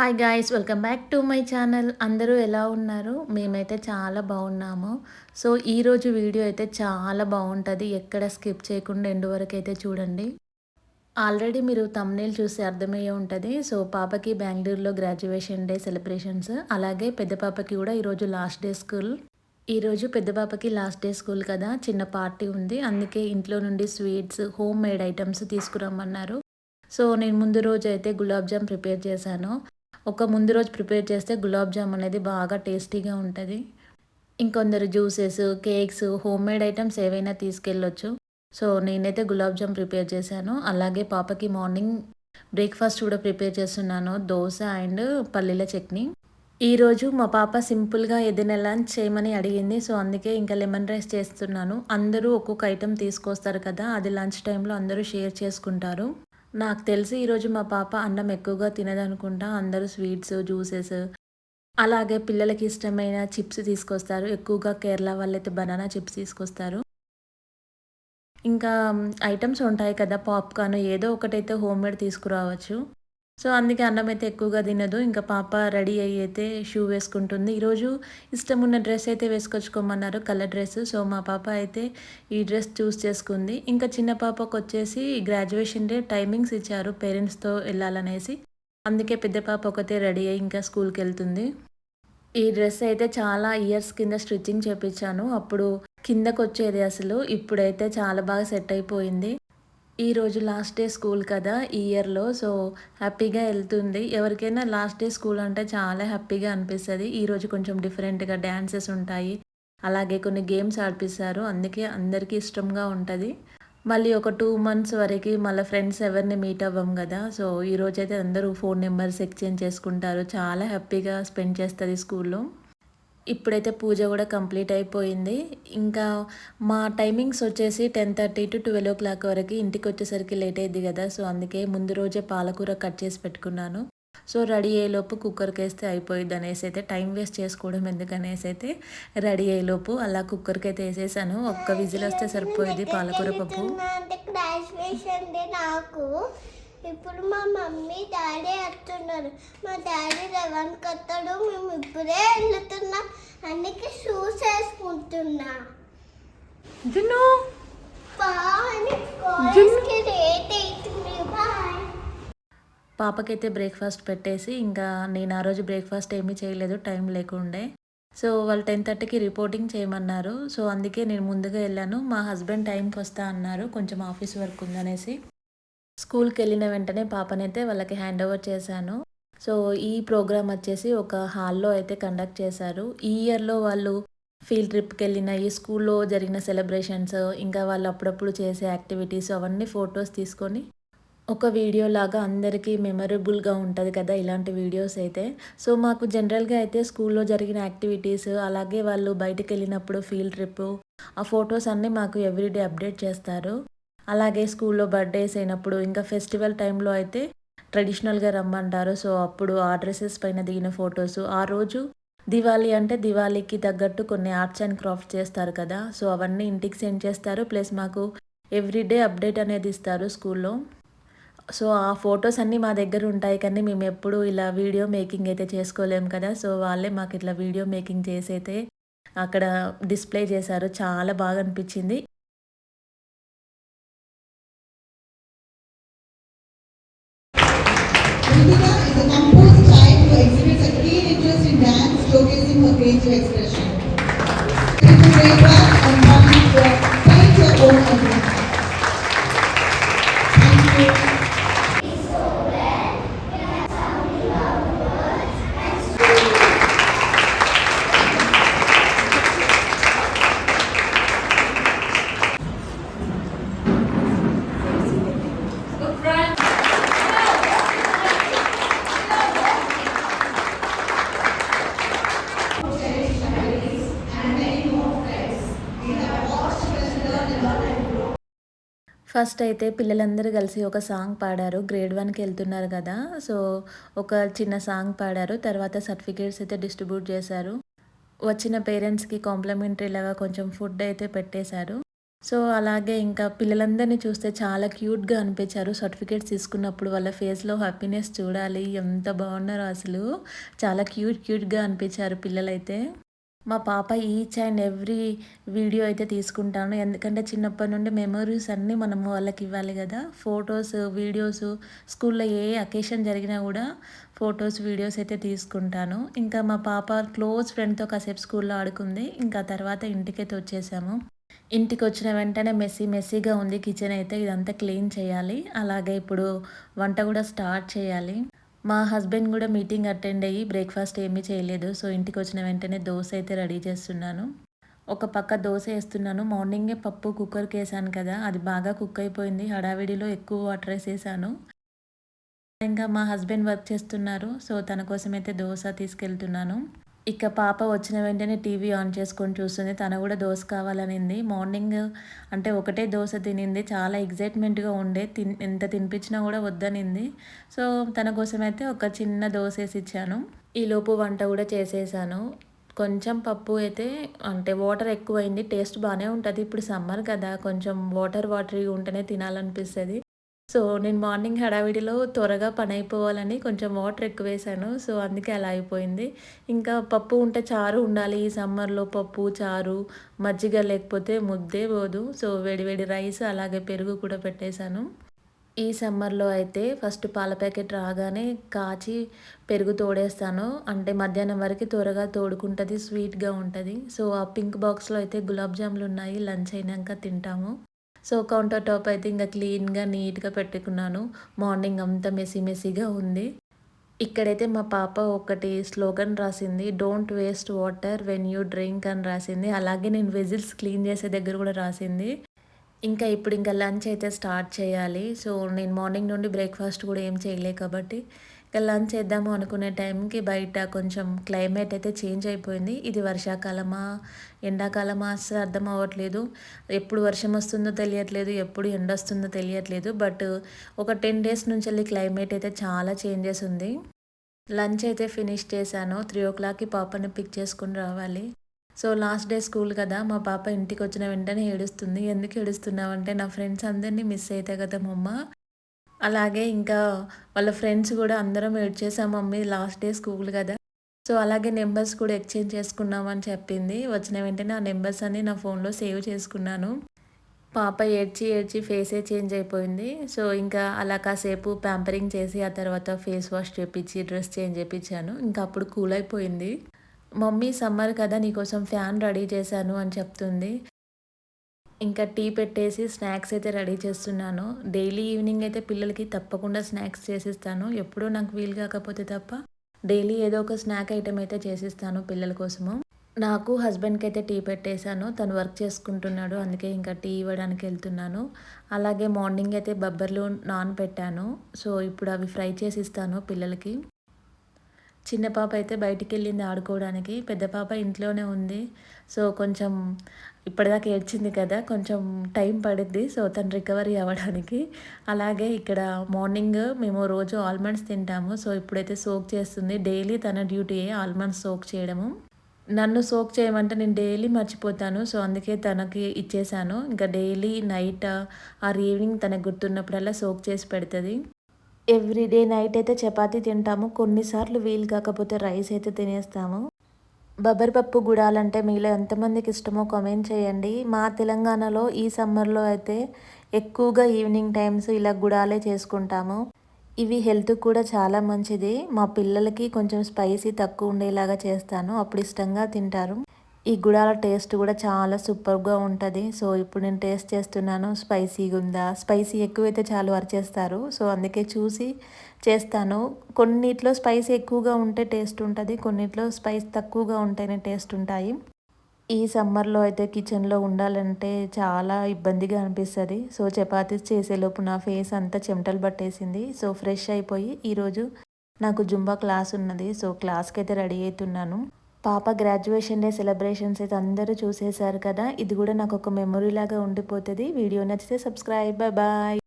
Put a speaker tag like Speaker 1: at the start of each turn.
Speaker 1: Hi guys welcome back to my channel అందరూ ఎలా ఉన్నారు? మేమైతే చాలా బాగున్నాము. సో ఈరోజు వీడియో అయితే చాలా బాగుంటుంది. ఎక్కడ స్కిప్ చేయకుండా ఎండు వరకు అయితే చూడండి. ఆల్రెడీ మీరు తమ్నేల్ చూసి అర్థమయ్యే ఉంటుంది. సో పాపకి బెంగళూరులో గ్రాడ్యుయేషన్ డే సెలబ్రేషన్స్ అలాగే పెద్ద పాపకి కూడా ఈరోజు లాస్ట్ డే స్కూల్ ఈరోజు పెద్ద పాపకి లాస్ట్ డే స్కూల్ కదా. చిన్న పార్టీ ఉంది. అందుకే ఇంట్లో నుండి స్వీట్స్ హోమ్ మేడ్ ఐటమ్స్ తీసుకురమ్మన్నారు. సో నేను ముందు రోజు అయితే గులాబ్ జామ్ ప్రిపేర్ చేశాను. ఒక ముందు రోజు ప్రిపేర్ చేస్తే గులాబ్ జామ్ అనేది బాగా టేస్టీగా ఉంటుంది. ఇంకొందరు juices cakes home made items ఏవైనా తీసుకెళ్ళొచ్చు. సో నేనైతే గులాబ్ జామ్ ప్రిపేర్ చేశాను. అలాగే పాపకి మార్నింగ్ బ్రేక్ఫాస్ట్ కూడా ప్రిపేర్ చేస్తున్నాను. దోశ అండ్ పల్లీల చట్నీ. ఈరోజు మా పాప సింపుల్గా ఏదైనా లంచ్ చేయమని అడిగింది. సో అందుకే ఇంకా లెమన్ రైస్ చేస్తున్నాను. అందరూ ఒక్కొక్క ఐటెం తీసుకొస్తారు కదా అది లంచ్ టైంలో అందరూ షేర్ చేసుకుంటారు. నాకు తెలిసి ఈరోజు మా పాప అన్నం ఎక్కువగా తినదనుకుంటా. అందరూ స్వీట్స్ జ్యూసెస్ అలాగే పిల్లలకి ఇష్టమైన చిప్స్ తీసుకొస్తారు. ఎక్కువగా కేరళ వాళ్ళైతే బనానా చిప్స్ తీసుకొస్తారు. ఇంకా ఐటమ్స్ ఉంటాయి కదా పాప్కార్న్ ఏదో ఒకటైతే హోమ్ మేడ్ తీసుకురావచ్చు. సో అందుకే అన్నం అయితే ఎక్కువగా తినదు. ఇంకా పాప రెడీ అయ్యి అయితే షూ వేసుకుంటుంది. ఈరోజు ఇష్టం ఉన్న డ్రెస్ అయితే వేసుకొచ్చుకోమన్నారు కలర్ డ్రెస్. సో మా పాప అయితే ఈ డ్రెస్ చూస్ చేసుకుంది. ఇంకా చిన్న పాపకు వచ్చేసి గ్రాడ్యుయేషన్ డే టైమింగ్స్ ఇచ్చారు పేరెంట్స్తో వెళ్ళాలనేసి. అందుకే పెద్ద పాప ఒకతే రెడీ అయ్యి ఇంకా స్కూల్కి వెళ్తుంది. ఈ డ్రెస్ అయితే చాలా ఇయర్స్ కింద స్టిచ్చింగ్ చేపించాను. అప్పుడు కిందకు వచ్చేది అసలు. ఇప్పుడైతే చాలా బాగా సెట్ అయిపోయింది. ఈరోజు లాస్ట్ డే స్కూల్ కదా ఈ ఇయర్లో సో హ్యాపీగా వెళ్తుంది. ఎవరికైనా లాస్ట్ డే స్కూల్ అంటే చాలా హ్యాపీగా అనిపిస్తుంది. ఈరోజు కొంచెం డిఫరెంట్గా డ్యాన్సెస్ ఉంటాయి. అలాగే కొన్ని గేమ్స్ ఆడిపిస్తారు. అందుకే అందరికీ ఇష్టంగా ఉంటుంది. మళ్ళీ ఒక టూ మంత్స్ వరకు మళ్ళీ ఫ్రెండ్స్ ఎవరిని మీట్ అవ్వం కదా. సో ఈరోజు అయితే అందరూ ఫోన్ నెంబర్స్ ఎక్స్చేంజ్ చేసుకుంటారు. చాలా హ్యాపీగా స్పెండ్ చేస్తుంది స్కూల్లో ఇప్పుడైతే పూజ కూడా కంప్లీట్ అయిపోయింది. ఇంకా మా టైమింగ్స్ వచ్చేసి ten thirty to twelve o'clock వరకు ఇంటికి వచ్చేసరికి లేట్ అయింది కదా. సో అందుకే ముందు రోజే పాలకూర కట్ చేసి పెట్టుకున్నాను. సో రెడీ అయ్యేలోపు కుక్కర్కి వేస్తే అయిపోయింది అనేసి అయితే టైం వేస్ట్ చేసుకోవడం ఎందుకనేసి అయితే రెడీ అయ్యేలోపు అలా కుక్కర్కి అయితే వేసేసాను. ఒక్క విజిల్ వస్తే సరిపోయేది పాలకూర పప్పు.
Speaker 2: నాకు. ఇప్పుడు మా మమ్మీ డాడీ వస్తున్నారు మా డాడీ లెవెన్ వస్తాడు మేము ఇప్పుడే వెళ్తున్నాం. అందుకే షూస్ వేసుకుంటున్నా.
Speaker 1: జున్ను. పాపకైతే బ్రేక్ఫాస్ట్ పెట్టేసి ఇంకా నేను ఆ రోజు బ్రేక్ఫాస్ట్ ఏమీ చేయలేదు టైం లేకుండే. సో వాళ్ళు టెన్ థర్టీకి రిపోర్టింగ్ చేయమన్నారు. సో అందుకే నేను ముందుగా వెళ్ళాను. మా హస్బెండ్ టైంకి వస్తా అన్నారు. కొంచెం ఆఫీస్ వర్క్ ఉందనేసి. స్కూల్కి వెళ్ళిన వెంటనే పాపనైతే వాళ్ళకి హ్యాండ్ ఓవర్ చేశాను. సో ఈ ప్రోగ్రామ్ వచ్చేసి ఒక హాల్లో అయితే కండక్ట్ చేశారు. ఈ ఇయర్లో వాళ్ళు ఫీల్డ్ ట్రిప్కి వెళ్ళిన ఈ స్కూల్లో జరిగిన సెలబ్రేషన్స్ ఇంకా వాళ్ళు అప్పుడప్పుడు చేసే యాక్టివిటీస్ అవన్నీ ఫొటోస్ తీసుకొని ఒక వీడియో లాగా అందరికీ మెమరబుల్గా ఉంటుంది కదా ఇలాంటి వీడియోస్ అయితే. సో మాకు జనరల్గా అయితే స్కూల్లో జరిగిన యాక్టివిటీస్ అలాగే వాళ్ళు బయటకు వెళ్ళినప్పుడు ఫీల్డ్ ట్రిప్ ఆ ఫొటోస్ అన్నీ మాకు ఎవ్రీడే అప్డేట్ చేస్తారు. అలాగే స్కూల్లో బర్త్డేస్ అయినప్పుడు ఇంకా ఫెస్టివల్ టైంలో అయితే ట్రెడిషనల్గా రమ్మంటారు. సో అప్పుడు ఆ డ్రెస్సెస్ పైన దిగిన ఫొటోస్. ఆ రోజు దివాళీ అంటే దివాళీకి తగ్గట్టు కొన్ని ఆర్ట్స్ అండ్ క్రాఫ్ట్స్ చేస్తారు కదా. సో అవన్నీ ఇంటికి సెండ్ చేస్తారు. ప్లస్ మాకు ఎవ్రీడే అప్డేట్ అనేది ఇస్తారు స్కూల్లో. సో ఆ ఫొటోస్ అన్నీ మా దగ్గర ఉంటాయి కానీ మేము ఎప్పుడు ఇలా వీడియో మేకింగ్ అయితే చేసుకోలేము కదా. సో వాళ్ళే మాకు ఇట్లా వీడియో మేకింగ్ చేసి అయితే అక్కడ డిస్ప్లే చేశారు. చాలా బాగా అనిపించింది.
Speaker 3: gentileza gente.
Speaker 1: ఫస్ట్ అయితే పిల్లలందరూ కలిసి ఒక సాంగ్ పాడారు. గ్రేడ్ వన్కి వెళ్తున్నారు కదా. సో ఒక చిన్న సాంగ్ పాడారు. తర్వాత సర్టిఫికేట్స్ అయితే డిస్ట్రిబ్యూట్ చేశారు. వచ్చిన పేరెంట్స్కి కాంప్లిమెంటరీ లాగా కొంచెం ఫుడ్ అయితే పెట్టేశారు. సో అలాగే ఇంకా పిల్లలందరినీ చూస్తే చాలా క్యూట్గా అనిపించారు. సర్టిఫికేట్స్ తీసుకున్నప్పుడు వాళ్ళ ఫేస్లో హ్యాపీనెస్ చూడాలి. ఎంత బాగున్నారో అసలు. చాలా క్యూట్ క్యూట్గా అనిపించారు పిల్లలైతే. మా పాప ఈచ్ అండ్ ఎవ్రీ వీడియో అయితే తీసుకుంటాను. ఎందుకంటే చిన్నప్పటి నుండి మెమరీస్ అన్నీ మనము వాళ్ళకి ఇవ్వాలి కదా. ఫొటోస్ వీడియోస్ స్కూల్లో ఏ అకేషన్ జరిగినా కూడా ఫొటోస్ వీడియోస్ అయితే తీసుకుంటాను. ఇంకా మా పాప క్లోజ్ ఫ్రెండ్తో కాసేపు స్కూల్లో ఆడుకుంది. ఇంకా తర్వాత ఇంటికైతే వచ్చేసాము. ఇంటికి వచ్చిన వెంటనే మెస్సీ మెస్సీగా ఉంది కిచెన్ అయితే. ఇదంతా క్లీన్ చేయాలి. అలాగే ఇప్పుడు వంట కూడా స్టార్ట్ చేయాలి. మా హస్బెండ్ కూడా మీటింగ్ అటెండ్ అయ్యి బ్రేక్ఫాస్ట్ ఏమీ చేయలేదు. సో ఇంటికి వచ్చిన వెంటనే దోశ అయితే రెడీ చేస్తున్నాను. ఒక పక్క దోశ వేస్తున్నాను. మార్నింగే పప్పు కుక్కర్కి వేసాను కదా అది బాగా కుక్ అయిపోయింది. హడావిడిలో ఎక్కువ వాటర్ వేసేసాను. ఇంకా మా హస్బెండ్ వర్క్ చేస్తున్నారు. సో తన కోసం అయితే దోశ తీసుకెళ్తున్నాను. ఇక పాప వచ్చిన వెంటనే టీవీ ఆన్ చేసుకొని చూస్తుంది. తను కూడా దోశ కావాలనింది. మార్నింగ్ అంటే ఒకటే దోశ తినింది. చాలా ఎగ్జైట్మెంట్గా ఉండే. తిన్ ఎంత తినిపించినా కూడా వద్దనింది. సో తన కోసం అయితే ఒక చిన్న దోశ వేసి ఇచ్చాను. ఈలోపు వంట కూడా చేసేసాను. కొంచెం పప్పు అయితే అంటే వాటర్ ఎక్కువైంది. టేస్ట్ బాగానే ఉంటుంది. ఇప్పుడు సమ్మర్ కదా. కొంచెం వాటర్ వాటరీ ఉంటేనే తినాలనిపిస్తుంది. సో నేను మార్నింగ్ హడావిడిలో త్వరగా పని అయిపోవాలని కొంచెం వాటర్ ఎక్కువ వేసాను. సో అందుకే అలా అయిపోయింది. ఇంకా పప్పు ఉంటే చారు ఉండాలి. ఈ సమ్మర్లో పప్పు చారు మజ్జిగ లేకపోతే ముద్దే పోదు. సో వేడివేడి రైస్ అలాగే పెరుగు కూడా పెట్టేశాను. ఈ సమ్మర్లో అయితే ఫస్ట్ పాల ప్యాకెట్ రాగానే కాచి పెరుగు తోడేస్తాను. అంటే మధ్యాహ్నం వరకు త్వరగా తోడుకుంటుంది స్వీట్గా ఉంటుంది. సో ఆ పింక్ బాక్స్లో అయితే గులాబ్ జాములు ఉన్నాయి. లంచ్ అయినాక తింటాము. సో కౌంటర్ టాప్ అయితే ఇంకా క్లీన్గా నీట్గా పెట్టుకున్నాను. మార్నింగ్ అంతా మెస్సీ మెస్సీగా ఉంది. ఇక్కడైతే మా పాప ఒకటి స్లోగన్ రాసింది don't waste water when you drink అని రాసింది. అలాగే నేను వెజిల్స్ క్లీన్ చేసే దగ్గర కూడా రాసింది. ఇంకా ఇప్పుడు ఇంకా లంచ్ అయితే స్టార్ట్ చేయాలి. సో నేను మార్నింగ్ నుండి బ్రేక్ఫాస్ట్ కూడా ఏం చేయలే కాబట్టి ఇక లంచ్ చేద్దాము అనుకునే టైంకి బయట కొంచెం క్లైమేట్ అయితే చేంజ్ అయిపోయింది. ఇది వర్షాకాలమా ఎండాకాలమా అసలు అర్థం అవ్వట్లేదు. ఎప్పుడు వర్షం వస్తుందో తెలియట్లేదు ఎప్పుడు ఎండ వస్తుందో తెలియట్లేదు. బట్ ఒక టెన్ డేస్ నుంచి వెళ్ళి క్లైమేట్ అయితే చాలా చేంజెస్ ఉంది. లంచ్ అయితే ఫినిష్ చేశాను. త్రీ ఓ క్లాక్కి పాపని పిక్ చేసుకుని రావాలి. సో లాస్ట్ డే స్కూల్ కదా మా పాప ఇంటికి వచ్చిన వెంటనే ఏడుస్తుంది. ఎందుకు ఏడుస్తున్నావు అంటే నా ఫ్రెండ్స్ అందరినీ మిస్ అవుతాయి కదా మమ్మ. అలాగే ఇంకా వాళ్ళ ఫ్రెండ్స్ కూడా అందరం ఏడ్చేసాం చేసాం మమ్మీ లాస్ట్ డే స్కూల్ కదా. సో అలాగే నెంబర్స్ కూడా ఎక్స్చేంజ్ చేసుకున్నామని చెప్పింది. వచ్చిన వెంటనే ఆ నెంబర్స్ అన్ని నా ఫోన్లో సేవ్ చేసుకున్నాను. పాప ఏడ్చి ఏడ్చి ఫేసే చేంజ్ అయిపోయింది. సో ఇంకా అలా కాసేపు ప్యాంపరింగ్ చేసి ఆ తర్వాత ఫేస్ వాష్ చేపించి డ్రెస్ చేంజ్ చేయించాను ఇంకా అప్పుడు కూల్ అయిపోయింది. మమ్మీ సమ్మర్ కదా నీకోసం ఫ్యాన్ రెడీ చేశాను అని చెప్తుంది. ఇంకా టీ పెట్టేసి స్నాక్స్ అయితే రెడీ చేస్తున్నాను. డైలీ ఈవినింగ్ అయితే పిల్లలకి తప్పకుండా స్నాక్స్ చేసిస్తాను. ఎప్పుడూ నాకు వీలు కాకపోతే తప్ప డైలీ ఏదో ఒక స్నాక్ ఐటెం అయితే చేసిస్తాను పిల్లల కోసము. నాకు హస్బెండ్కి అయితే టీ పెట్టేశాను. తను వర్క్ చేసుకుంటున్నాడు. అందుకే ఇంకా టీ ఇవ్వడానికి వెళ్తున్నాను. అలాగే మార్నింగ్ అయితే బబ్బర్లు నాన్ పెట్టాను. సో ఇప్పుడు అవి ఫ్రై చేసి ఇస్తాను పిల్లలకి. చిన్న పాప అయితే బయటికి వెళ్ళింది ఆడుకోవడానికి. పెద్ద పాప ఇంట్లోనే ఉంది. సో కొంచెం ఇప్పటిదాకా ఏడ్చింది కదా కొంచెం టైం పడుద్ది. సో తను రికవరీ అవ్వడానికి. అలాగే ఇక్కడ మార్నింగ్ మేము రోజు ఆల్మండ్స్ తింటాము. సో ఇప్పుడైతే సోక్ చేస్తుంది. డైలీ తన డ్యూటీ ఆల్మండ్స్ సోక్ చేయడము. నన్ను సోక్ చేయమంటే నేను డైలీ మర్చిపోతాను. సో అందుకే తనకి ఇచ్చేసాను. ఇంకా డైలీ నైట్ ఆర్ ఈవినింగ్ తనకు గుర్తున్నప్పుడల్లా సోక్ చేసి పెడుతుంది. ఎవ్రీడే నైట్ అయితే చపాతీ తింటాము. కొన్నిసార్లు వీలు కాకపోతే రైస్ అయితే తినేస్తాము. బబ్బరిపప్పు గుడాలంటే మీలో ఎంతమందికి ఇష్టమో కామెంట్ చేయండి. మా తెలంగాణలో ఈ సమ్మర్లో అయితే ఎక్కువగా ఈవినింగ్ టైమ్స్ ఇలా గుడాలే చేసుకుంటాము. ఇవి హెల్త్ కూడా చాలా మంచిది. మా పిల్లలకి కొంచెం స్పైసీ తక్కువ ఉండేలాగా చేస్తాను. అప్పుడు ఇష్టంగా తింటారు. ఈ గుడాల టేస్ట్ కూడా చాలా సూపర్గా ఉంటుంది. సో ఇప్పుడు నేను టేస్ట్ చేస్తున్నాను. స్పైసీగా ఉందా? స్పైసీ ఎక్కువైతే చాలా అరిచేస్తారు. సో అందుకే చూసి చేస్తాను. కొన్నిట్లో స్పైస్ ఎక్కువగా ఉంటే టేస్ట్ ఉంటుంది. కొన్నిట్లో స్పైస్ తక్కువగా ఉంటేనే టేస్ట్ ఉంటాయి. ఈ సమ్మర్లో అయితే కిచెన్లో ఉండాలంటే చాలా ఇబ్బందిగా అనిపిస్తుంది. సో చపాతీస్ చేసేలోపు నా ఫేస్ అంతా చెమటలు పట్టేసింది. సో ఫ్రెష్ అయిపోయి ఈరోజు నాకు జుంబా క్లాస్ ఉన్నది సో క్లాస్కి అయితే రెడీ అవుతున్నాను పాప గ్రాడ్యుయేషన్ డే సెలబ్రేషన్స్ అయితే అందరూ చూసేశారు కదా? ఇది కూడా నాకు ఒక మెమొరీ లాగా ఉండిపోతుంది. వీడియో నచ్చితే సబ్స్క్రైబ్ బాయ్